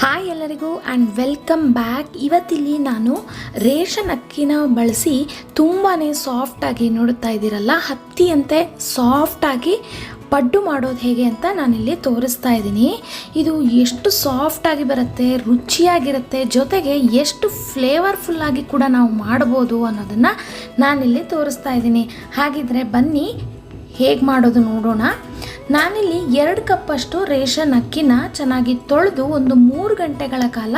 Hi ಎಲ್ಲರಿಗೂ and welcome back ಇವತ್ತಿಲ್ಲಿ ನಾನು ration ಅಕ್ಕಿನ ಬಳಸಿ ತುಂಬಾ ಸಾಫ್ಟಾಗಿ ನೋಡುತ್ತಾ ಇದ್ದೀರಲ್ಲ, ಹತ್ತಿಯಂತೆ ಸಾಫ್ಟಾಗಿ ಪಡ್ಡು ಮಾಡೋದು ಹೇಗೆ ಅಂತ ನಾನಿಲ್ಲಿ ತೋರಿಸ್ತಾ ಇದ್ದೀನಿ. ಇದು ಎಷ್ಟು ಸಾಫ್ಟಾಗಿ ಬರುತ್ತೆ, ರುಚಿಯಾಗಿರುತ್ತೆ, ಜೊತೆಗೆ ಎಷ್ಟು ಫ್ಲೇವರ್ಫುಲ್ಲಾಗಿ ಕೂಡ ನಾವು ಮಾಡ್ಬೋದು ಅನ್ನೋದನ್ನು ನಾನಿಲ್ಲಿ ತೋರಿಸ್ತಾ ಇದ್ದೀನಿ. ಹಾಗಿದ್ರೆ ಬನ್ನಿ, ಹೇಗೆ ಮಾಡೋದು ನೋಡೋಣ. ನಾನಿಲ್ಲಿ ಎರಡು ಕಪ್ಪಷ್ಟು ರೇಷನ್ ಅಕ್ಕಿನ ಚೆನ್ನಾಗಿ ತೊಳೆದು ಒಂದು ಮೂರು ಗಂಟೆಗಳ ಕಾಲ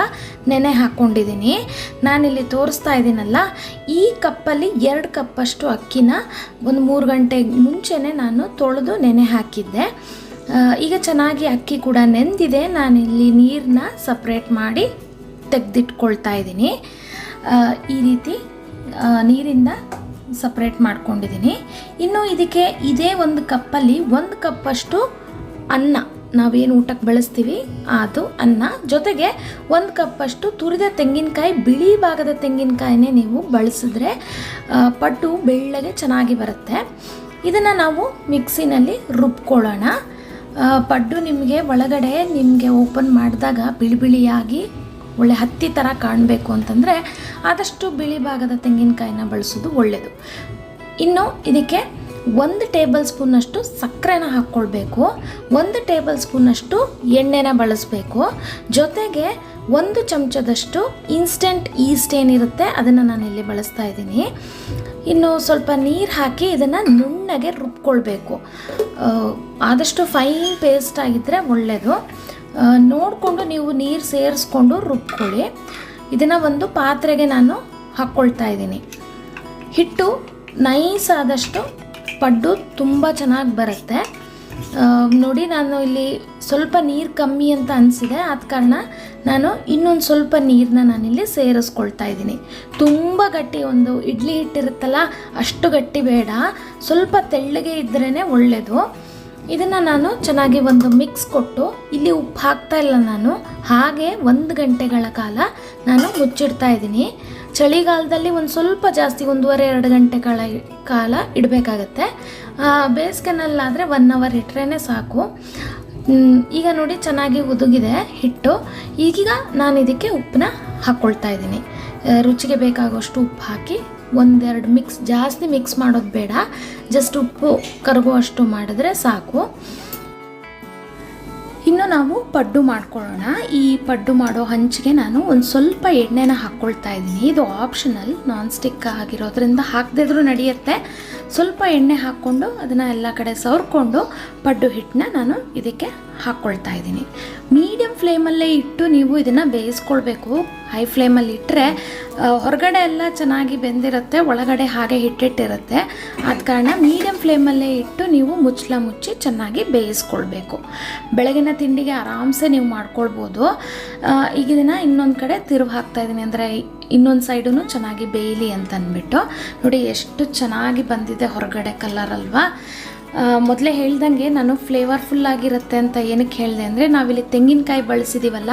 ನೆನೆ ಹಾಕ್ಕೊಂಡಿದ್ದೀನಿ. ನಾನಿಲ್ಲಿ ತೋರಿಸ್ತಾ ಇದ್ದೀನಲ್ಲ, ಈ ಕಪ್ಪಲ್ಲಿ ಎರಡು ಕಪ್ಪಷ್ಟು ಅಕ್ಕಿನ ಒಂದು ಮೂರು ಗಂಟೆ ಮುಂಚೆನೇ ನಾನು ತೊಳೆದು ನೆನೆ ಹಾಕಿದ್ದೆ. ಈಗ ಚೆನ್ನಾಗಿ ಅಕ್ಕಿ ಕೂಡ ನೆಂದಿದೆ. ನಾನಿಲ್ಲಿ ನೀರನ್ನ ಸಪ್ರೇಟ್ ಮಾಡಿ ತೆಗೆದಿಟ್ಕೊಳ್ತಾ ಇದ್ದೀನಿ. ಈ ರೀತಿ ನೀರಿಂದ ಸಪ್ರೇಟ್ ಮಾಡ್ಕೊಂಡಿದ್ದೀನಿ ಇನ್ನು ಇದಕ್ಕೆ ಇದೇ ಒಂದು ಕಪ್ಪಲ್ಲಿ ಒಂದು ಕಪ್ಪಷ್ಟು ಅನ್ನ. ನಾವೇನು ಊಟಕ್ಕೆ ಬಳಸ್ತೀವಿ? ಅದು ಅನ್ನ. ಜೊತೆಗೆ ಒಂದು ಕಪ್ಪಷ್ಟು ತುರಿದ ತೆಂಗಿನಕಾಯಿ, ಬಿಳಿ ಭಾಗದ ತೆಂಗಿನಕಾಯಿನೇ ನೀವು ಬಳಸಿದ್ರೆ ಪಟ್ಟು ಬೆಳ್ಳಗೆ ಚೆನ್ನಾಗಿ ಬರುತ್ತೆ. ಇದನ್ನು ನಾವು ಮಿಕ್ಸಿನಲ್ಲಿ ರುಬ್ಕೊಳ್ಳೋಣ. ಪಡ್ಡು ನಿಮಗೆ ಒಳಗಡೆ ನಿಮಗೆ ಓಪನ್ ಮಾಡಿದಾಗ ಬಿಳಿ ಬಿಳಿಯಾಗಿ ಒಳ್ಳೆ ಹತ್ತಿ ಥರ ಕಾಣಬೇಕು ಅಂತಂದರೆ ಆದಷ್ಟು ಬಿಳಿ ಭಾಗದ ತೆಂಗಿನಕಾಯಿನ ಬಳಸೋದು ಒಳ್ಳೆಯದು ಇನ್ನು ಇದಕ್ಕೆ ಒಂದು ಟೇಬಲ್ ಸ್ಪೂನಷ್ಟು ಸಕ್ಕರೆನ ಹಾಕ್ಕೊಳ್ಬೇಕು ಒಂದು ಟೇಬಲ್ ಸ್ಪೂನಷ್ಟು ಎಣ್ಣೆನ ಬಳಸಬೇಕು. ಜೊತೆಗೆ ಒಂದು ಚಮಚದಷ್ಟು ಇನ್ಸ್ಟೆಂಟ್ ಈಸ್ಟ್ ಏನಿರುತ್ತೆ ಅದನ್ನು ನಾನಿಲ್ಲಿ ಬಳಸ್ತಾ ಇದ್ದೀನಿ. ಇನ್ನು ಸ್ವಲ್ಪ ನೀರು ಹಾಕಿ ಇದನ್ನು ನುಣ್ಣಗೆ ರುಬ್ಕೊಳ್ಬೇಕು. ಆದಷ್ಟು ಫೈನ್ ಪೇಸ್ಟ್ ಆಗಿದ್ದರೆ ಒಳ್ಳೆಯದು ನೋಡಿಕೊಂಡು ನೀವು ನೀರು ಸೇರಿಸ್ಕೊಂಡು ರುಬ್ಕೊಳ್ಳಿ. ಇದನ್ನು ಒಂದು ಪಾತ್ರೆಗೆ ನಾನು ಹಾಕ್ಕೊಳ್ತಾ ಇದ್ದೀನಿ. ಹಿಟ್ಟು ನೈಸ್ ಆದಷ್ಟು ಪಡ್ಡು ತುಂಬ ಚೆನ್ನಾಗಿ ಬರುತ್ತೆ. ನೋಡಿ ನಾನು ಇಲ್ಲಿ ಸ್ವಲ್ಪ ನೀರು ಕಮ್ಮಿ ಅಂತ ಅನಿಸಿದೆ. ಆದ ಕಾರಣ ನಾನು ಇನ್ನೊಂದು ಸ್ವಲ್ಪ ನೀರನ್ನ ನಾನಿಲ್ಲಿ ಸೇರಿಸ್ಕೊಳ್ತಾ ಇದ್ದೀನಿ. ತುಂಬ ಗಟ್ಟಿ ಒಂದು ಇಡ್ಲಿ ಹಿಟ್ಟಿರುತ್ತಲ್ಲ, ಅಷ್ಟು ಗಟ್ಟಿ ಬೇಡ. ಸ್ವಲ್ಪ ತೆಳ್ಳಗೆ ಇದ್ರೇ ಒಳ್ಳೆಯದು ಇದನ್ನು ನಾನು ಚೆನ್ನಾಗಿ ಒಂದು ಮಿಕ್ಸ್ ಕೊಟ್ಟು ಇಲ್ಲಿ ಉಪ್ಪು ಹಾಕ್ತಾ ಇಲ್ಲ ನಾನು. ಹಾಗೆ ಒಂದು ಗಂಟೆಗಳ ಕಾಲ ನಾನು ಮುಚ್ಚಿಡ್ತಾ ಇದ್ದೀನಿ. ಚಳಿಗಾಲದಲ್ಲಿ ಒಂದು ಸ್ವಲ್ಪ ಜಾಸ್ತಿ ಒಂದೂವರೆ, ಎರಡು ಗಂಟೆಗಳ ಕಾಲ ಇಡಬೇಕಾಗತ್ತೆ. ಬೇಸಿಗೆನಲ್ಲಾದರೆ ಒನ್ ಅವರ್ ಇಟ್ಟರೆ ಸಾಕು. ಈಗ ನೋಡಿ ಚೆನ್ನಾಗಿ ಉದುಗಿದೆ ಹಿಟ್ಟು. ಈಗೀಗ ನಾನು ಇದಕ್ಕೆ ಉಪ್ಪನ್ನ ಹಾಕ್ಕೊಳ್ತಾ ಇದ್ದೀನಿ. ರುಚಿಗೆ ಬೇಕಾಗುವಷ್ಟು ಉಪ್ಪು ಹಾಕಿ ಒಂದೆರಡು ಮಿಕ್ಸ್ ಜಾಸ್ತಿ ಮಿಕ್ಸ್ ಮಾಡೋದು ಬೇಡ. ಜಸ್ಟ್ ಉಪ್ಪು ಕರಗುವಷ್ಟು ಮಾಡಿದ್ರೆ ಸಾಕು. ಇನ್ನು ನಾವು ಪಡ್ಡು ಮಾಡ್ಕೊಳ್ಳೋಣ. ಈ ಪಡ್ಡು ಮಾಡೋ ಹಂಚಿಗೆ ನಾನು ಒಂದು ಸ್ವಲ್ಪ ಎಣ್ಣೆನ ಹಾಕ್ಕೊಳ್ತಾ ಇದ್ದೀನಿ. ಇದು ಆಪ್ಷನಲ್ ನಾನ್ ಸ್ಟಿಕ್ ಆಗಿರೋದ್ರಿಂದ ಹಾಕದಿದ್ರೂ ನಡೆಯುತ್ತೆ. ಸ್ವಲ್ಪ ಎಣ್ಣೆ ಹಾಕ್ಕೊಂಡು ಅದನ್ನು ಎಲ್ಲ ಕಡೆ ಸವರ್ಕೊಂಡು ಪಡ್ಡು ಹಿಟ್ಟನ್ನ ನಾನು ಇದಕ್ಕೆ ಹಾಕ್ಕೊಳ್ತಾ ಇದ್ದೀನಿ. ಮೀಡಿಯಮ್ ಫ್ಲೇಮಲ್ಲೇ ಇಟ್ಟು ನೀವು ಇದನ್ನು ಬೇಯಿಸ್ಕೊಳ್ಬೇಕು. ಹೈ ಫ್ಲೇಮಲ್ಲಿ ಇಟ್ಟರೆ ಹೊರಗಡೆ ಎಲ್ಲ ಚೆನ್ನಾಗಿ ಬೆಂದಿರುತ್ತೆ, ಒಳಗಡೆ ಹಾಗೆ ಹಿಟ್ಟಿಟ್ಟಿರುತ್ತೆ. ಆದ ಕಾರಣ ಮೀಡಿಯಮ್ ಫ್ಲೇಮಲ್ಲೇ ಇಟ್ಟು ನೀವು ಮುಚ್ಚಲ ಮುಚ್ಚಿ ಚೆನ್ನಾಗಿ ಬೇಯಿಸ್ಕೊಳ್ಬೇಕು. ಬೆಳಗಿನ ತಿಂಡಿಗೆ ಆರಾಮ್ಸೆ ನೀವು ಮಾಡ್ಕೊಳ್ಬೋದು. ಈಗ ಇದನ್ನು ಇನ್ನೊಂದು ಕಡೆ ತಿರುವು ಹಾಕ್ತಾಯಿದ್ದೀನಿ ಅಂದರೆ ಇನ್ನೊಂದು ಸೈಡೂ ಚೆನ್ನಾಗಿ ಬೇಯಲಿ ಅಂತ ಅಂದ್ಬಿಟ್ಟು ನೋಡಿ, ಎಷ್ಟು ಚೆನ್ನಾಗಿ ಬಂದಿದೆ ಹೊರಗಡೆ ಕಲರ್ ಅಲ್ವಾ? ಮೊದಲೇ ಹೇಳ್ದಂಗೆ ನಾನು ಫ್ಲೇವರ್ಫುಲ್ ಆಗಿರುತ್ತೆ ಅಂತ ಏನಕ್ಕೆ ಹೇಳಿದೆ ಅಂದರೆ, ನಾವಿಲ್ಲಿ ತೆಂಗಿನಕಾಯಿ ಬಳಸಿದ್ದೀವಲ್ಲ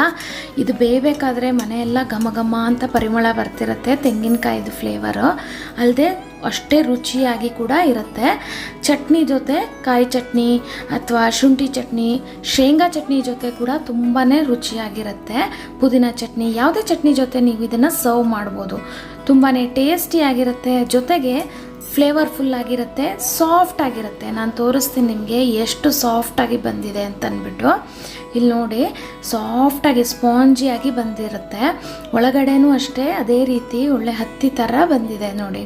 ಇದು ಬೇಯಬೇಕಾದ್ರೆ ಮನೆಯೆಲ್ಲ ಘಮ ಘಮ ಅಂತ ಪರಿಮಳ ಬರ್ತಿರುತ್ತೆ ತೆಂಗಿನಕಾಯಿದು ಫ್ಲೇವರು ಅಲ್ಲದೆ ಅಷ್ಟೇ ರುಚಿಯಾಗಿ ಕೂಡ ಇರುತ್ತೆ. ಚಟ್ನಿ ಜೊತೆ ಕಾಯಿ ಚಟ್ನಿ ಅಥವಾ ಶುಂಠಿ ಚಟ್ನಿ, ಶೇಂಗಾ ಚಟ್ನಿ ಜೊತೆ ಕೂಡ ತುಂಬಾ ರುಚಿಯಾಗಿರುತ್ತೆ. ಪುದೀನ ಚಟ್ನಿ, ಯಾವುದೇ ಚಟ್ನಿ ಜೊತೆ ನೀವು ಇದನ್ನು ಸರ್ವ್ ಮಾಡ್ಬೋದು. ತುಂಬಾ ಟೇಸ್ಟಿಯಾಗಿರುತ್ತೆ ಜೊತೆಗೆ ಫ್ಲೇವರ್ಫುಲ್ ಆಗಿರುತ್ತೆ ಸಾಫ್ಟ್ ಆಗಿರುತ್ತೆ. ನಾನು ತೋರಿಸ್ತೀನಿ ನಿಮಗೆ ಎಷ್ಟು ಸಾಫ್ಟಾಗಿ ಬಂದಿದೆ ಅಂತ ಅಂದ್ಬಿಟ್ಟು ಇಲ್ಲಿ ನೋಡಿ ಸಾಫ್ಟಾಗಿ ಸ್ಪಾಂಜಿಯಾಗಿ ಬಂದಿರುತ್ತೆ. ಒಳಗಡೆನೂ ಅಷ್ಟೇ, ಅದೇ ರೀತಿ ಒಳ್ಳೆ ಹತ್ತಿ ಥರ ಬಂದಿದೆ ನೋಡಿ.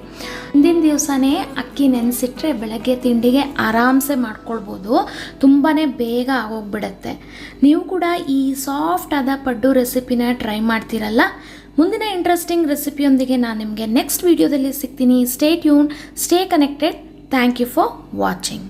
ಹಿಂದಿನ ದಿವಸನೇ ಅಕ್ಕಿ ನೆನೆಸಿಟ್ರೆ ಬೆಳಗ್ಗೆ ತಿಂಡಿಗೆ ಆರಾಮ್ಸೆ ಮಾಡ್ಕೊಳ್ಬೋದು. ತುಂಬಾ ಬೇಗ ಆಗೋಗ್ಬಿಡತ್ತೆ. ನೀವು ಕೂಡ ಈ ಸಾಫ್ಟ್ ಆದ ಪಡ್ಡು ರೆಸಿಪಿನ ಟ್ರೈ ಮಾಡ್ತೀರಲ್ಲ? ಮುಂದಿನ ಇಂಟ್ರೆಸ್ಟಿಂಗ್ ರೆಸಿಪಿಯೊಂದಿಗೆ ನಾನು ನಿಮಗೆ ನೆಕ್ಸ್ಟ್ ವೀಡಿಯೋದಲ್ಲಿ ಸಿಗ್ತೀನಿ. Stay tune stay connected thank you for watching